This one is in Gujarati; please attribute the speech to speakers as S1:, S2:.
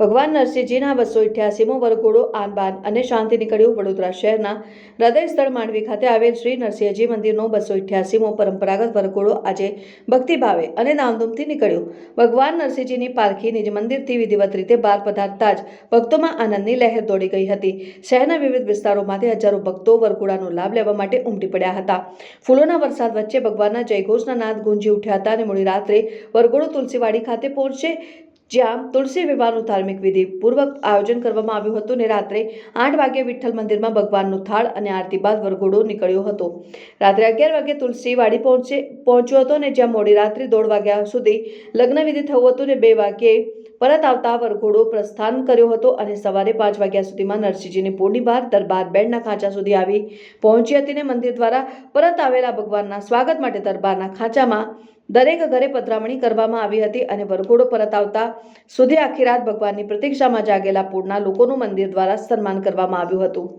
S1: ભગવાન નરસિંહજીના બસો ઇઠ્યાસીમો વરઘોડો આન બાન અને શાંતિ નીકળ્યું વડોદરા શહેરના હૃદય સ્થળ માંડવી ખાતે આવેલ શ્રી નરસિંહજી મંદિરનો બસો ઇઠ્યાસીમો પરંપરાગત વરઘોડો આજે ભક્તિભાવે અને ધામધૂમથી નીકળ્યો. ભગવાન નરસિંહજીની પાલખી નિજ મંદિરથી વિધિવત રીતે બહાર પધારતા જ ભક્તોમાં આનંદની લહેર દોડી ગઈ હતી. શહેરના વિવિધ વિસ્તારોમાંથી હજારો ભક્તો વરઘોડાનો લાભ લેવા માટે ઉમટી પડ્યા હતા. ફૂલોના વરસાદ વચ્ચે ભગવાનના જયઘોષના નાદ ગુંજી ઉઠ્યા હતા અને મોડી રાત્રે વરઘોડો તુલસીવાડી ખાતે પહોંચે જ્યાં તુલસી વિવાહનું ધાર્મિક વિધિ પૂર્વક આયોજન કરવામાં આવ્યું હતું ને રાત્રે આઠ વાગે વિઠ્ઠલ મંદિરમાં ભગવાનનું થાળ અને આરતી બાદ વરઘોડો નીકળ્યો હતો. રાત્રે અગિયાર વાગે તુલસીવાડી પહોંચે, પહોંચ્યો હતો અને જ્યાં મોડી રાત્રે દોઢ વાગ્યા સુધી લગ્ન વિધિ થયું હતું ને બે વાગ્યે પરત આવતા વરઘોડો પ્રસ્થાન કર્યો હતો અને સવારે પાંચ વાગ્યા સુધીમાં નરસિંહજીની પૂર્ણિ બહાર દરબાર બેડના ખાંચા સુધી આવી પહોંચી હતી અને મંદિર દ્વારા પરત આવેલા ભગવાનના સ્વાગત માટે દરબારના ખાંચામાં દરેક ઘરે પધરામણી કરવામાં આવી હતી અને વરઘોડો પરત આવતા સુધી આખી રાત ભગવાનની પ્રતીક્ષામાં જાગેલા પૂરના લોકોનું મંદિર દ્વારા સન્માન કરવામાં આવ્યું હતું.